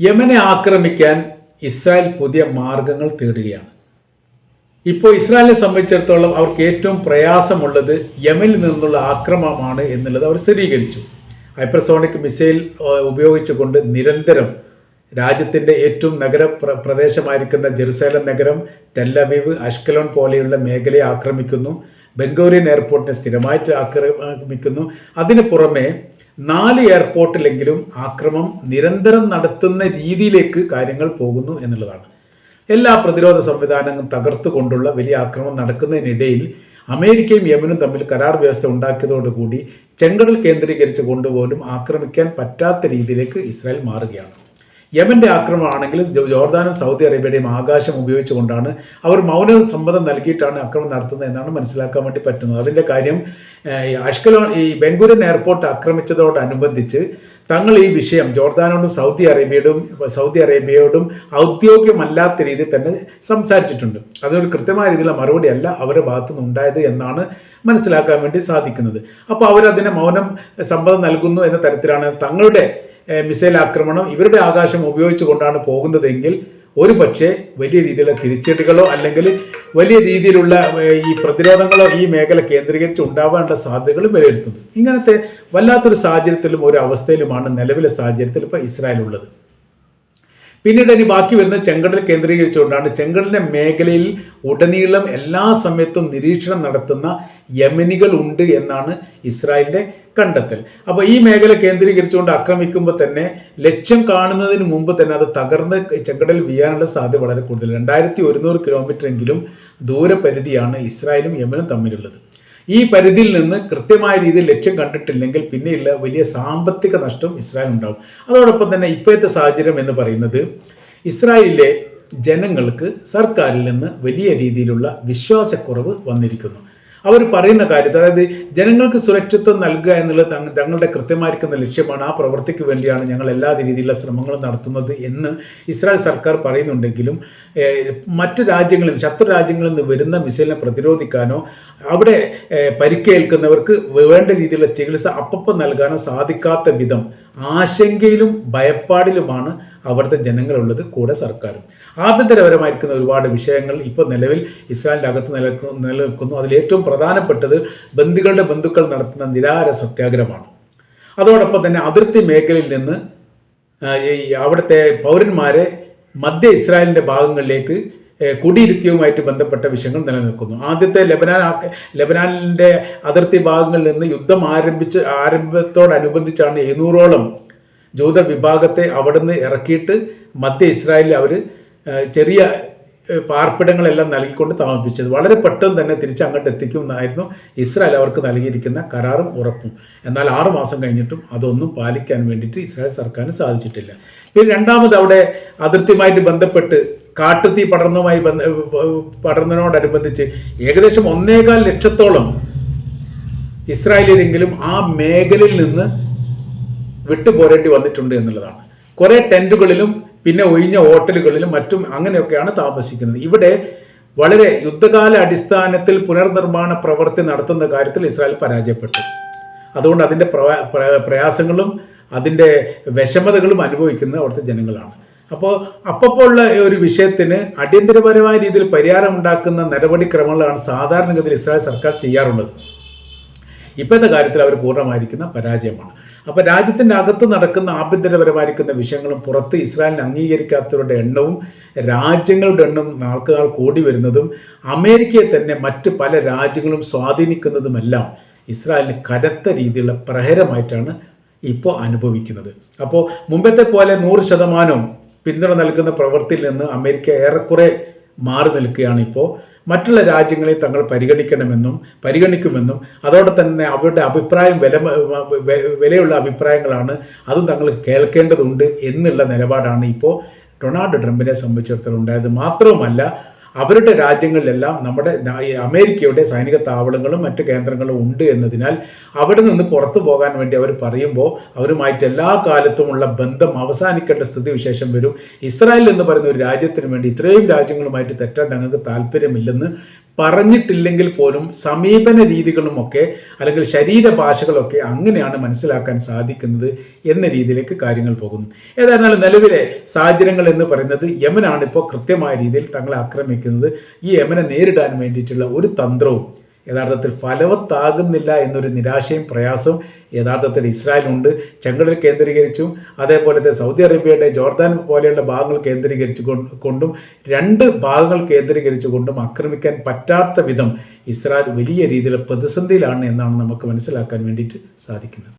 യമനെ ആക്രമിക്കാൻ ഇസ്രായേൽ പുതിയ മാർഗങ്ങൾ തേടുകയാണ്. ഇപ്പോൾ ഇസ്രായേലിനെ സംബന്ധിച്ചിടത്തോളം അവർക്ക് ഏറ്റവും പ്രയാസമുള്ളത് യമനിൽ നിന്നുള്ള ആക്രമണമാണ് എന്നുള്ളത് അവർ സ്ഥിരീകരിച്ചു. ഹൈപ്പർസോണിക് മിസൈൽ ഉപയോഗിച്ചുകൊണ്ട് നിരന്തരം രാജ്യത്തിന്റെ ഏറ്റവും നഗര പ്ര- പ്രദേശമായിരിക്കുന്ന ജെറുസലേം നഗരം ടെല്ലവീവ് അഷ്കലോൺ പോലെയുള്ള മേഖലയെ ആക്രമിക്കുന്നു. ബംഗൂരിയൻ എയർപോർട്ടിനെ സ്ഥിരമായിട്ട് ആക്രമിക്കുന്നു. അതിന് പുറമെ നാല് എയർപോർട്ടിലെങ്കിലും ആക്രമം നിരന്തരം നടത്തുന്ന രീതിയിലേക്ക് കാര്യങ്ങൾ പോകുന്നു എന്നുള്ളതാണ്. എല്ലാ പ്രതിരോധ സംവിധാനങ്ങളും തകർത്തുകൊണ്ടുള്ള വലിയ ആക്രമണം നടക്കുന്നതിനിടയിൽ അമേരിക്കയും യമനും തമ്മിൽ കരാർ വ്യവസ്ഥ ഉണ്ടാക്കിയതോടുകൂടി ചെങ്കടൽ കേന്ദ്രീകരിച്ച് കൊണ്ടുപോലും ആക്രമിക്കാൻ പറ്റാത്ത രീതിയിലേക്ക് ഇസ്രായേൽ മാറുകയാണ്. യമന്റെ ആക്രമണമാണെങ്കിൽ ജോർദാനും സൗദി അറേബ്യയുടെയും ആകാശം ഉപയോഗിച്ചുകൊണ്ടാണ് അവർ മൗന സമ്മതം നൽകിയിട്ടാണ് ആക്രമണം നടത്തുന്നത് എന്നാണ് മനസ്സിലാക്കാൻ വേണ്ടി പറ്റുന്നത്. അതിന്റെ കാര്യം അഷ്കലോ ഈ ബംഗൂരിയൻ എയർപോർട്ട് ആക്രമിച്ചതോടനുബന്ധിച്ച് തങ്ങൾ ഈ വിഷയം ജോർദാനോടും സൗദി അറേബ്യയോടും സൗദി അറേബ്യയോടും ഔദ്യോഗികമല്ലാത്ത രീതിയിൽ തന്നെ സംസാരിച്ചിട്ടുണ്ട്. അതൊരു കൃത്യമായ രീതിയിലുള്ള മറുപടി അല്ല അവരുടെ ഭാഗത്തു നിന്നുണ്ടായത് എന്നാണ് മനസ്സിലാക്കാൻ വേണ്ടി സാധിക്കുന്നത്. അപ്പോൾ അവരതിനെ മൗനം സമ്മതം നൽകുന്നു എന്ന തരത്തിലാണ് തങ്ങളുടെ മിസൈൽ ആക്രമണം ഇവരുടെ ആകാശം ഉപയോഗിച്ചുകൊണ്ടാണ് പോകുന്നതെങ്കിൽ ഒരു പക്ഷേ വലിയ രീതിയിലുള്ള തിരിച്ചടികളോ അല്ലെങ്കിൽ വലിയ രീതിയിലുള്ള ഈ പ്രതിരോധങ്ങളോ ഈ മേഖല കേന്ദ്രീകരിച്ച് ഉണ്ടാവാനുള്ള സാധ്യതകളും വിലയിരുത്തുന്നു. ഇങ്ങനത്തെ വല്ലാത്തൊരു സാഹചര്യത്തിലും ഒരു അവസ്ഥയിലുമാണ് നിലവിലെ സാഹചര്യത്തിൽ ഇപ്പോൾ ഇസ്രായേൽ ഉള്ളത്. പിന്നീട് ഇനി ബാക്കി വരുന്ന ചെങ്കടൽ കേന്ദ്രീകരിച്ചുകൊണ്ടാണ്. ചെങ്കടലിന്റെ മേഖലയിൽ ഉടനീളം എല്ലാ സമയത്തും നിരീക്ഷണം നടത്തുന്ന യമനികൾ ഉണ്ട് എന്നാണ് ഇസ്രായേലിന്റെ കണ്ടെത്തൽ. അപ്പോൾ ഈ മേഖല കേന്ദ്രീകരിച്ചുകൊണ്ട് ആക്രമിക്കുമ്പോൾ തന്നെ ലക്ഷ്യം കാണുന്നതിന് മുമ്പ് തന്നെ അത് തകർന്ന് ചെങ്കടൽ വീഴാനുള്ള സാധ്യത വളരെ കൂടുതൽ രണ്ടായിരത്തി ഒരുന്നൂറ് കിലോമീറ്റർ എങ്കിലും ദൂരപരിധിയാണ് ഇസ്രായേലും യമനും തമ്മിലുള്ളത്. ഈ പരിധിയിൽ നിന്ന് കൃത്യമായ രീതിയിൽ ലക്ഷ്യം കണ്ടിട്ടില്ലെങ്കിൽ പിന്നെയുള്ള വലിയ സാമ്പത്തിക നഷ്ടം ഇസ്രായേൽ ഉണ്ടാകും. അതോടൊപ്പം തന്നെ ഇപ്പോഴത്തെ സാഹചര്യം എന്ന് പറയുന്നത് ഇസ്രായേലിലെ ജനങ്ങൾക്ക് സർക്കാരിൽ നിന്ന് വലിയ രീതിയിലുള്ള വിശ്വാസക്കുറവ് വന്നിരിക്കുന്നു. അവർ പറയുന്ന കാര്യത്തിൽ അതായത് ജനങ്ങൾക്ക് സുരക്ഷിത്വം നൽകുക എന്നുള്ളത് തങ്ങളുടെ കൃത്യമായിരിക്കുന്ന ലക്ഷ്യമാണ്. ആ പ്രവൃത്തിക്ക് വേണ്ടിയാണ് ഞങ്ങൾ എല്ലാ രീതിയിലുള്ള ശ്രമങ്ങളും നടത്തുന്നത് എന്ന് ഇസ്രായേൽ സർക്കാർ പറയുന്നുണ്ടെങ്കിലും മറ്റു രാജ്യങ്ങളിൽ ശത്രു രാജ്യങ്ങളിൽ നിന്ന് വരുന്ന മിസൈലിനെ പ്രതിരോധിക്കാനോ അവിടെ പരിക്കേൽക്കുന്നവർക്ക് വേണ്ട രീതിയിലുള്ള ചികിത്സ അപ്പപ്പം നൽകാനോ സാധിക്കാത്ത വിധം ആശങ്കയിലും ഭയപ്പാടിലുമാണ് അവിടുത്തെ ജനങ്ങളുള്ളത് കൂടെ സർക്കാരും. ആഭ്യന്തരപരമായിരിക്കുന്ന ഒരുപാട് വിഷയങ്ങൾ ഇപ്പോൾ നിലവിൽ ഇസ്രായേലിന്റെ അകത്ത് നിലനിൽക്കു നിലനിൽക്കുന്നു. അതിലേറ്റവും പ്രധാനപ്പെട്ടത് ബന്ധുക്കളുടെ ബന്ധുക്കൾ നടത്തുന്ന നിരാഹാര സത്യാഗ്രഹമാണ്. അതോടൊപ്പം തന്നെ അതിർത്തി മേഖലയിൽ നിന്ന് അവിടുത്തെ പൗരന്മാരെ മധ്യ ഇസ്രായേലിന്റെ ഭാഗങ്ങളിലേക്ക് കുടിയിരുത്തിയവുമായിട്ട് ബന്ധപ്പെട്ട വിഷയങ്ങൾ നിലനിൽക്കുന്നു. ആദ്യത്തെ ലബനാൻ ലബനാനിന്റെ അതിർത്തി ഭാഗങ്ങളിൽ നിന്ന് യുദ്ധം ആരംഭിച്ച് ആരംഭത്തോടനുബന്ധിച്ചാണ് എഴുന്നൂറോളം ജൂത വിഭാഗത്തെ അവിടെ നിന്ന് ഇറക്കിയിട്ട് മധ്യ ഇസ്രായേലിൽ അവർ ചെറിയ പാർപ്പിടങ്ങളെല്ലാം നൽകിക്കൊണ്ട് താമസിച്ചത് വളരെ പെട്ടെന്ന് തന്നെ തിരിച്ച് അങ്ങോട്ട് എത്തിക്കുമെന്നായിരുന്നു ഇസ്രായേൽ അവർക്ക് നൽകിയിരിക്കുന്ന കരാറും ഉറപ്പും. എന്നാൽ ആറു മാസം കഴിഞ്ഞിട്ടും അതൊന്നും പാലിക്കാൻ വേണ്ടിയിട്ട് ഇസ്രായേൽ സർക്കാരിന് സാധിച്ചിട്ടില്ല. പിന്നെ രണ്ടാമത് അവിടെ അതിർത്തിയുമായിട്ട് ബന്ധപ്പെട്ട് കാട്ടുതീ പടർന്നുമായി ബന്ധ പടർന്നതിനോടനുബന്ധിച്ച് ഏകദേശം ഒന്നേകാൽ ലക്ഷത്തോളം ഇസ്രായേലിയരെങ്കിലും ആ മേഖലയിൽ നിന്ന് വിട്ടുപോരേണ്ടി വന്നിട്ടുണ്ട് എന്നുള്ളതാണ്. കുറേ ടെന്റുകളിലും പിന്നെ ഒഴിഞ്ഞ ഹോട്ടലുകളിലും മറ്റും അങ്ങനെയൊക്കെയാണ് താമസിക്കുന്നത്. ഇവിടെ വളരെ യുദ്ധകാല അടിസ്ഥാനത്തിൽ പുനർനിർമ്മാണ പ്രവൃത്തി നടത്തുന്ന കാര്യത്തിൽ ഇസ്രായേൽ പരാജയപ്പെട്ടു. അതുകൊണ്ട് അതിന്റെ പ്രയാസങ്ങളും അതിന്റെ വിഷമതകളും അനുഭവിക്കുന്ന അവിടുത്തെ ജനങ്ങളാണ്. അപ്പോൾ ഉള്ള ഒരു വിഷയത്തിന് അടിയന്തരപരമായ രീതിയിൽ പരിഹാരം ഉണ്ടാക്കുന്ന നടപടിക്രമങ്ങളാണ് സാധാരണഗതിയിൽ ഇസ്രായേൽ സർക്കാർ ചെയ്യാറുള്ളത്. ഇപ്പോഴത്തെ കാര്യത്തിൽ അവർ പൂർണമായിരിക്കുന്ന പരാജയമാണ്. അപ്പോൾ രാജ്യത്തിന്റെ അകത്ത് നടക്കുന്ന ആഭ്യന്തരപരമായിരിക്കുന്ന വിഷയങ്ങളും പുറത്ത് ഇസ്രായേലിനെ അംഗീകരിക്കാത്തവരുടെ എണ്ണവും രാജ്യങ്ങളുടെ എണ്ണവും നാൾക്ക് നാൾ കൂടി വരുന്നതും അമേരിക്കയെ തന്നെ മറ്റ് പല രാജ്യങ്ങളും സ്വാധീനിക്കുന്നതുമെല്ലാം ഇസ്രായേലിന് കനത്ത രീതിയിലുള്ള പ്രഹരമായിട്ടാണ് ഇപ്പോൾ അനുഭവിക്കുന്നത്. അപ്പോൾ മുമ്പത്തെ പോലെ നൂറ് ശതമാനം പിന്തുണ നൽകുന്ന പ്രവൃത്തിയിൽ നിന്ന് അമേരിക്ക ഏറെക്കുറെ മാറി നിൽക്കുകയാണ് ഇപ്പോൾ. മറ്റുള്ള രാജ്യങ്ങളെ തങ്ങൾ പരിഗണിക്കണമെന്നും പരിഗണിക്കുമെന്നും അതോടെ തന്നെ അവരുടെ അഭിപ്രായം വില വിലയുള്ള അഭിപ്രായങ്ങളാണ് അതും തങ്ങൾ കേൾക്കേണ്ടതുണ്ട് എന്നുള്ള നിലപാടാണ് ഇപ്പോൾ ഡൊണാൾഡ് ട്രംപിനെ സംബന്ധിച്ചിടത്തോളം ഉണ്ടായത്. മാത്രവുമല്ല അവരുടെ രാജ്യങ്ങളിലെല്ലാം നമ്മുടെ അമേരിക്കയുടെ സൈനിക താവളങ്ങളും മറ്റ് കേന്ദ്രങ്ങളും ഉണ്ട് എന്നതിനാൽ അവിടെ നിന്ന് പുറത്തു പോകാൻ വേണ്ടി അവർ പറയുമ്പോൾ അവരുമായിട്ട് എല്ലാ കാലത്തുമുള്ള ബന്ധം അവസാനിക്കേണ്ട സ്ഥിതിവിശേഷം വരും. ഇസ്രായേൽ എന്ന് പറയുന്ന ഒരു രാജ്യത്തിന് വേണ്ടി ഇത്രയും രാജ്യങ്ങളുമായിട്ട് തെറ്റാൻ ഞങ്ങൾക്ക് താല്പര്യമില്ലെന്ന് പറഞ്ഞിട്ടില്ലെങ്കിൽ പോലും സമീപന രീതികളുമൊക്കെ അല്ലെങ്കിൽ ശരീരഭാഷകളൊക്കെ അങ്ങനെയാണ് മനസ്സിലാക്കാൻ സാധിക്കുന്നത് എന്ന രീതിയിലേക്ക് കാര്യങ്ങൾ പോകുന്നു. ഏതായിരുന്നാലും നിലവിലെ സാഹചര്യങ്ങൾ എന്ന് പറയുന്നത് യമനാണ് ഇപ്പോൾ കൃത്യമായ രീതിയിൽ തങ്ങളെ ആക്രമിക്കുന്നത്. ഈ യമനെ നേരിടാൻ വേണ്ടിയിട്ടുള്ള ഒരു തന്ത്രവും യഥാർത്ഥത്തിൽ ഫലവത്താകുന്നില്ല എന്നൊരു നിരാശയും പ്രയാസവും യഥാർത്ഥത്തിൽ ഇസ്രായേലുണ്ട് ചെങ്കടൽ കേന്ദ്രീകരിച്ചും തന്നെ സൗദി അറേബ്യയുടെ ജോർദാൻ പോലെയുള്ള ഭാഗങ്ങൾ കേന്ദ്രീകരിച്ചു കൊണ്ടും രണ്ട് ഭാഗങ്ങൾ കേന്ദ്രീകരിച്ചു കൊണ്ടും ആക്രമിക്കാൻ പറ്റാത്ത വിധം ഇസ്രായേൽ വലിയ രീതിയിൽ പ്രതിസന്ധിയിലാണ് എന്നാണ് നമുക്ക് മനസ്സിലാക്കാൻ വേണ്ടിയിട്ട് സാധിക്കുന്നത്.